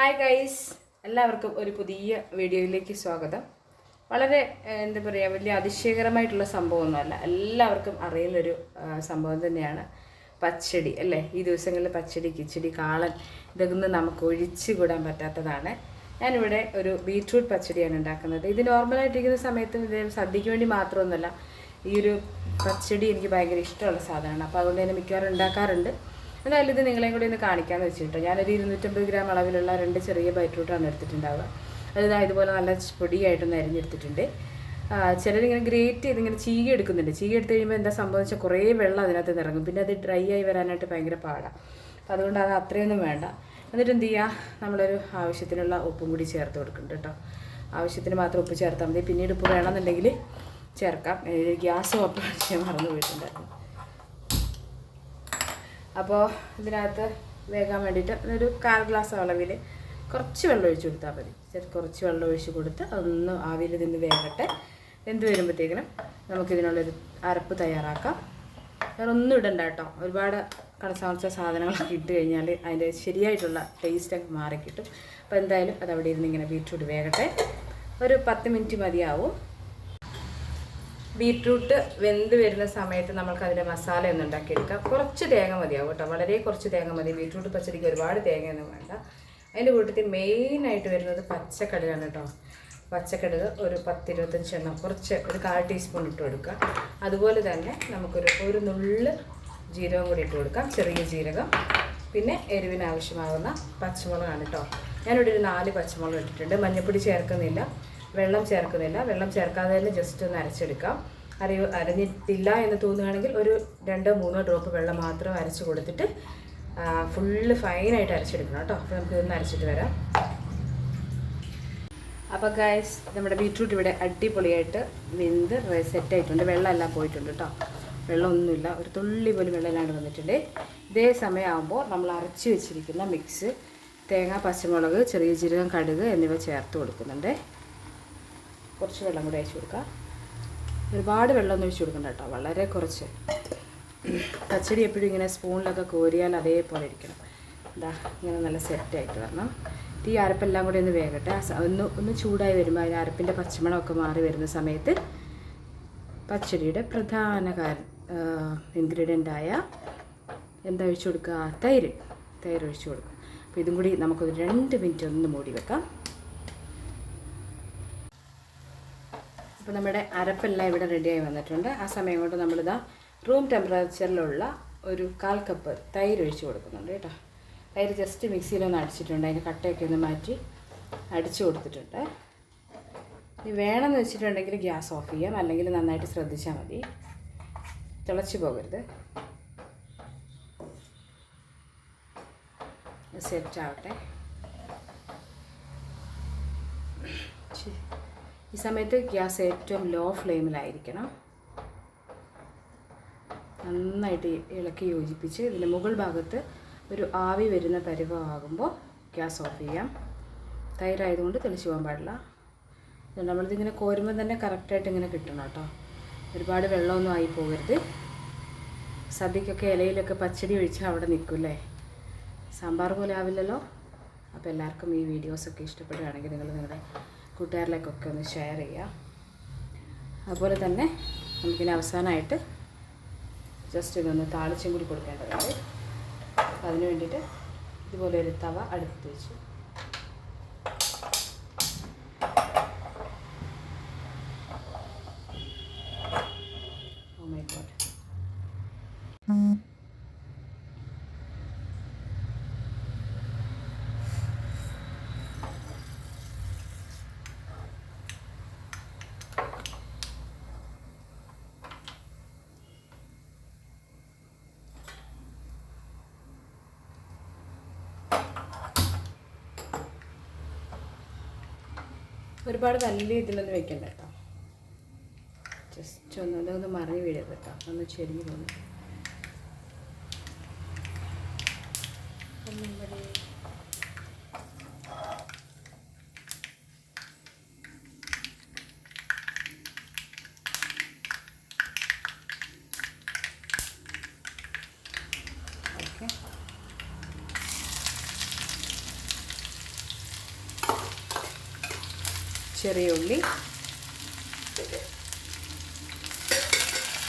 Hi guys എല്ലാവർക്കും ഒരു പുതിയ വീഡിയോയിലേക്ക് സ്വാഗതം. വളരെ എന്താ പറയുക വലിയ അതിശയകരമായിട്ടുള്ള സംഭവമൊന്നുമല്ല. എല്ലാവർക്കും അറിയുന്നൊരു സംഭവം തന്നെയാണ്. പച്ചടി അല്ലേ? ഈ ദിവസങ്ങളിൽ പച്ചടി കിച്ചടി കാളൻ ഇതൊന്നും നമുക്ക് ഒഴിച്ചുകൂടാൻ പറ്റാത്തതാണ്. ഞാനിവിടെ ഒരു ബീറ്റ്റൂട്ട് പച്ചടിയാണ് ഉണ്ടാക്കുന്നത്. ഇത് നോർമലായിട്ടിരിക്കുന്ന സമയത്ത് ഇത് സദ്യയ്ക്ക് വേണ്ടി മാത്രമൊന്നുമല്ല. ഈ ഒരു പച്ചടി എനിക്ക് ഭയങ്കര ഇഷ്ടമുള്ള സാധനമാണ്. അപ്പോൾ അതുകൊണ്ട് തന്നെ മിക്കവാറും ഉണ്ടാക്കാറുണ്ട്. എന്തായാലും ഇത് നിങ്ങളെയും കൂടി ഒന്ന് കാണിക്കാമെന്ന് വെച്ചിട്ടോ ഞാനൊരു ഇരുന്നൂറ്റമ്പത് ഗ്രാം അളവിലുള്ള രണ്ട് ചെറിയ ബൈറ്റ്റൂട്ടാണ് എടുത്തിട്ടുണ്ടാവുക. അതായത് ഇതാ ഇതുപോലെ നല്ല പൊടിയായിട്ടൊന്ന് അരിഞ്ഞെടുത്തിട്ടുണ്ട്. ചിലരിങ്ങനെ ഗ്രേറ്റ് ചെയ്ത് ഇങ്ങനെ ചീകി എടുക്കുന്നുണ്ട്. ചീകി എടുത്ത് കഴിയുമ്പോൾ എന്താ സംഭവം വെച്ചാൽ കുറേ വെള്ളം അതിനകത്ത് നിന്ന് ഇറങ്ങും. പിന്നെ അത് ഡ്രൈ ആയി വരാനായിട്ട് ഭയങ്കര പാടാണ് അപ്പോൾ അതുകൊണ്ട് അത് അത്രയൊന്നും വേണ്ട. എന്നിട്ട് എന്ത് ചെയ്യുക നമ്മളൊരു ആവശ്യത്തിനുള്ള ഉപ്പും കൂടി ചേർത്ത് കൊടുക്കുന്നുണ്ട് കേട്ടോ. ആവശ്യത്തിന് മാത്രം ഉപ്പ് ചേർത്താൽ മതി. പിന്നീട് ഉപ്പ് വേണമെന്നുണ്ടെങ്കിൽ ചേർക്കാം. ഗ്യാസ് ഓപ്പൺ ചെയ്യാൻ മറന്നു പോയിട്ടുണ്ടായിരുന്നു. അപ്പോൾ ഇതിനകത്ത് വേകാൻ വേണ്ടിയിട്ട് ഒരു കാൽ ഗ്ലാസ് അളവിൽ കുറച്ച് വെള്ളം ഒഴിച്ച് കൊടുത്താൽ മതി. കുറച്ച് വെള്ളം ഒഴിച്ച് കൊടുത്ത് അതൊന്ന് ആവിയിൽ നിന്ന് വേകട്ടെ വെന്ത് വരുമ്പോഴത്തേക്കിനും നമുക്കിതിനുള്ളൊരു അരപ്പ് തയ്യാറാക്കാം. വേറെ ഒന്നും ഇടണ്ട കേട്ടോ. ഒരുപാട് കടസാമർച്ച സാധനങ്ങളൊക്കെ ഇട്ട് കഴിഞ്ഞാൽ അതിന്റെ ശരിയായിട്ടുള്ള ടേസ്റ്റൊക്കെ മാറി കിട്ടും അപ്പോൾ എന്തായാലും അത് അവിടെ ഇരുന്ന് ഇങ്ങനെ ബീറ്റ്റൂട്ട് വേകട്ടെ. ഒരു പത്ത് മിനിറ്റ് മതിയാവും. ബീട്രൂട്ട് വെന്ത് വരുന്ന സമയത്ത് നമുക്ക് അതിന്റെ മസാല ഒന്ന് ഉണ്ടാക്കിയെടുക്കാം. കുറച്ച് തേങ്ങ മതിയാവും കേട്ടോ. വളരെ കുറച്ച് തേങ്ങ മതി. ബീട്രൂട്ട് പച്ചടിക്ക് ഒരുപാട് തേങ്ങയൊന്നും വേണ്ട. അതിന്റെ കൂട്ടത്തിൽ മെയിനായിട്ട് വരുന്നത് പച്ചക്കടുകാണ് കേട്ടോ. പച്ചക്കടുക് ഒരു പത്തിരുപത്തഞ്ച് എണ്ണം. കുറച്ച് ഒരു കാൽ ടീസ്പൂൺ ഇട്ട് കൊടുക്കുക. അതുപോലെ തന്നെ നമുക്കൊരു ഒരു നുള്ള് ജീരകം കൂടി ഇട്ട് കൊടുക്കാം. ചെറിയ ജീരകം. പിന്നെ എരിവിന് ആവശ്യമാകുന്ന പച്ചമുളകാണ് കേട്ടോ. ഞാനിവിടെ ഒരു നാല് പച്ചമുളക് ഇട്ടിട്ടുണ്ട്. മഞ്ഞൾപ്പൊടി ചേർക്കുന്നില്ല. വെള്ളം ചേർക്കുന്നില്ല. വെള്ളം ചേർക്കാതെ തന്നെ ജസ്റ്റ് ഒന്ന് അരച്ചെടുക്കാം. അരി അരഞ്ഞിട്ടില്ല എന്ന് തോന്നുകയാണെങ്കിൽ ഒരു രണ്ടോ മൂന്നോ ഡ്രോപ്പ് വെള്ളം മാത്രം അരച്ച് കൊടുത്തിട്ട് ഫുള്ള് ഫൈനായിട്ട് അരച്ചെടുക്കണം കേട്ടോ. അപ്പോൾ നമുക്ക് ഇതൊന്ന് അരച്ചിട്ട് വരാം. അപ്പോൾ ഗായസ് നമ്മുടെ ബീട്രൂട്ട് ഇവിടെ അടിപൊളിയായിട്ട് വെന്ത് സെറ്റായിട്ടുണ്ട് വെള്ളമെല്ലാം പോയിട്ടുണ്ട് കേട്ടോ. വെള്ളമൊന്നുമില്ല. ഒരു തുള്ളി പോലും വെള്ളമില്ലാണ്ട് വന്നിട്ടുണ്ട്. ഇതേ സമയമാകുമ്പോൾ നമ്മൾ അരച്ച് വെച്ചിരിക്കുന്ന മിക്സ് തേങ്ങ പച്ചമുളക് ചെറിയ ജീരകം കടുക് എന്നിവ ചേർത്ത് കൊടുക്കുന്നുണ്ട്. കുറച്ച് വെള്ളം കൂടി അയച്ചു കൊടുക്കുക ഒരുപാട് വെള്ളമൊന്നും ഒഴിച്ചു കൊടുക്കണ്ട കേട്ടോ. വളരെ കുറച്ച്. പച്ചടി എപ്പോഴും ഇങ്ങനെ സ്പൂണിലൊക്കെ കോരിയാൽ അതേപോലെ ഇരിക്കണം. ഇതാ ഇങ്ങനെ നല്ല സെറ്റായിട്ട് വരണം. ഈ അരപ്പെല്ലാം കൂടി ഒന്ന് വേകട്ടെ. ഒന്ന് ഒന്ന് ചൂടായി വരുമ്പോൾ അതിന് അരപ്പിന്റെ പച്ചമണമൊക്കെ മാറി വരുന്ന സമയത്ത് പച്ചടിയുടെ പ്രധാന കാര്യ ഇൻഗ്രീഡിയന്റായ എന്താ ഒഴിച്ചു കൊടുക്കുക? തൈര്. തൈര് ഒഴിച്ചു കൊടുക്കുക. അപ്പോൾ ഇതും കൂടി നമുക്കൊരു രണ്ട് മിനിറ്റ് ഒന്ന് മൂടി വെക്കാം. അപ്പോൾ നമ്മുടെ അരപ്പെല്ലാം ഇവിടെ റെഡിയായി വന്നിട്ടുണ്ട്. ആ സമയം കൊണ്ട് നമ്മളിതാ റൂം ടെമ്പറേച്ചറിലുള്ള ഒരു കാൽ കപ്പ് തൈര് ഒഴിച്ച് കൊടുക്കുന്നുണ്ട് കേട്ടോ. തൈര് ജസ്റ്റ് മിക്സിയിലൊന്ന് അടിച്ചിട്ടുണ്ട്. അതിന്റെ കട്ടയൊക്കെ ഒന്ന് മാറ്റി അടിച്ചു കൊടുത്തിട്ടുണ്ട്. ഇനി വേണമെന്ന് വെച്ചിട്ടുണ്ടെങ്കിൽ ഗ്യാസ് ഓഫ് ചെയ്യാം. അല്ലെങ്കിൽ നന്നായിട്ട് ശ്രദ്ധിച്ചാൽ മതി. തിളച്ച് പോകരുത്. സെറ്റ് ആവട്ടെ ശരി. ഈ സമയത്ത് ഗ്യാസ് ഏറ്റവും ലോ ഫ്ലെയിമിലായിരിക്കണം. നന്നായിട്ട് ഇളക്കി യോജിപ്പിച്ച് ഇതിന്റെ മുകൾ ഭാഗത്ത് ഒരു ആവി വരുന്ന പരുവമാകുമ്പോൾ ഗ്യാസ് ഓഫ് ചെയ്യാം. തൈരായതുകൊണ്ട് തെളിച്ച് പോകാൻ പാടില്ല. നമ്മളിതിങ്ങനെ കോരുമ്പോൾ തന്നെ കറക്റ്റായിട്ട് ഇങ്ങനെ കിട്ടണം കേട്ടോ. ഒരുപാട് വെള്ളമൊന്നും ആയി പോകരുത്. സദ്യക്കൊക്കെ ഇലയിലൊക്കെ പച്ചടി ഒഴിച്ചാൽ അവിടെ നിൽക്കില്ലേ? സാമ്പാർ പോലെ ആവില്ലല്ലോ? അപ്പോൾ എല്ലാവർക്കും ഈ വീഡിയോസൊക്കെ ഇഷ്ടപ്പെടുകയാണെങ്കിൽ നിങ്ങൾ നിങ്ങളുടെ കൂട്ടുകാരിലേക്കൊക്കെ ഒന്ന് ഷെയർ ചെയ്യുക അതുപോലെ തന്നെ നമുക്കിനി അവസാനമായിട്ട് ജസ്റ്റ് ഇതൊന്ന് താളിച്ചും കൂടി കൊടുക്കേണ്ടതുണ്ട് അതിന് വേണ്ടിയിട്ട് ഇതുപോലെ ഒരു തവ അടുപ്പത്ത് വെച്ചു ഒരുപാട് നല്ല ഇതിലൊന്നും വെക്കണ്ട കേട്ടോ. ജസ്റ്റ് ഒന്ന് അതൊന്ന് മറിഞ്ഞ് വീഴരുത് കേട്ടോ. ഒന്ന് ചെരിഞ്ഞ് പോകുന്നു ഒന്നുകൂടി. ഓക്കെ ചെറിയ ഉള്ളി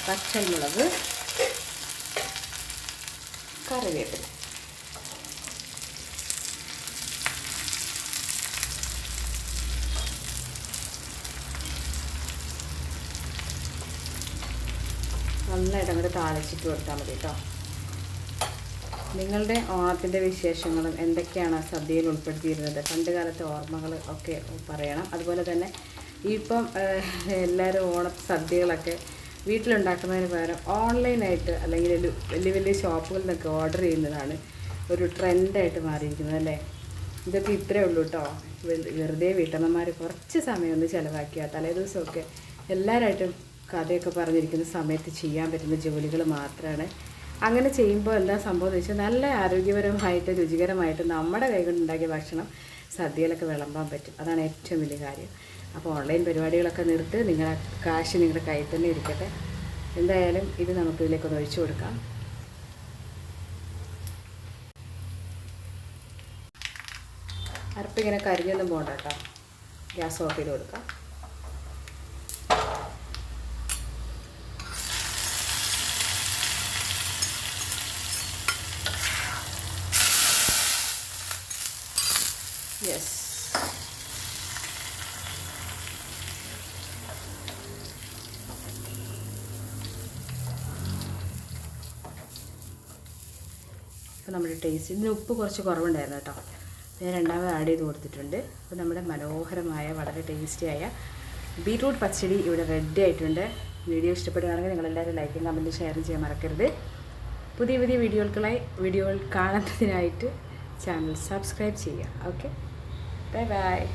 പച്ചമുളക് കറിവേപ്പില. നന്നായിട്ട് അങ്ങോട്ട് താളിച്ചിട്ട് കൊടുത്താൽ മതി കേട്ടോ. നിങ്ങളുടെ ഓണത്തിന്റെ വിശേഷങ്ങളും എന്തൊക്കെയാണ് സദ്യയിൽ ഉൾപ്പെടുത്തിയിരുന്നത്? പണ്ട് കാലത്തെ ഓർമ്മകൾ ഒക്കെ പറയണം. അതുപോലെ തന്നെ ഇപ്പം എല്ലാവരും ഓണ സദ്യകളൊക്കെ വീട്ടിലുണ്ടാക്കുന്നതിന് പകരം ഓൺലൈനായിട്ട് അല്ലെങ്കിൽ വലിയ വലിയ ഷോപ്പുകളിൽ നിന്നൊക്കെ ഓർഡർ ചെയ്യുന്നതാണ് ഒരു ട്രെൻഡായിട്ട് മാറിയിരിക്കുന്നത് അല്ലേ? ഇതൊക്കെ ഇത്രയേ ഉള്ളൂ കേട്ടോ വെറുതെ വീട്ടമ്മമാർ കുറച്ച് സമയം ഒന്ന് ചിലവാക്കിയാൽ തലേദിവസമൊക്കെ എല്ലാവരായിട്ടും കഥയൊക്കെ പറഞ്ഞിരിക്കുന്ന സമയത്ത് ചെയ്യാൻ പറ്റുന്ന ജോലികൾ മാത്രമാണ് അങ്ങനെ ചെയ്യുമ്പോൾ എന്താ സംഭവം വെച്ചാൽ നല്ല ആരോഗ്യപരമായിട്ട് രുചികരമായിട്ട് നമ്മുടെ കൈകൊണ്ടുണ്ടാക്കിയ ഭക്ഷണം സദ്യയിലൊക്കെ വിളമ്പാൻ പറ്റും. അതാണ് ഏറ്റവും വലിയ കാര്യം. അപ്പോൾ ഓൺലൈൻ പരിപാടികളൊക്കെ നിർത്തി നിങ്ങളുടെ കാശ് നിങ്ങളുടെ കയ്യിൽ തന്നെ ഇരിക്കട്ടെ. എന്തായാലും ഇത് നമുക്ക് ഇതിലേക്കൊന്ന് ഒഴിച്ചു കൊടുക്കാം. അരപ്പിങ്ങനെ കരിഞ്ഞൊന്നും പോകണ്ട കേട്ടോ. ഗ്യാസ് ഓഫ് ചെയ്ത് കൊടുക്കാം. യെസ് അപ്പോൾ നമ്മുടെ ടേസ്റ്റ് ഇതിന് ഉപ്പ് കുറച്ച് കുറവുണ്ടായിരുന്നു കേട്ടോ. ഞാൻ രണ്ടാമത് ആഡ് ചെയ്ത് കൊടുത്തിട്ടുണ്ട്. അപ്പോൾ നമ്മുടെ മനോഹരമായ വളരെ ടേസ്റ്റിയായ ബീട്രൂട്ട് പച്ചടി ഇവിടെ റെഡി ആയിട്ടുണ്ട്. വീഡിയോ ഇഷ്ടപ്പെടുകയാണെങ്കിൽ നിങ്ങളെല്ലാവരും ലൈക്കും കമന്റും ഷെയറും ചെയ്യാൻ മറക്കരുത്. പുതിയ പുതിയ വീഡിയോകൾക്കായി വീഡിയോകൾ കാണുന്നതിനായിട്ട് ചാനൽ സബ്സ്ക്രൈബ് ചെയ്യുക. Okay bye bye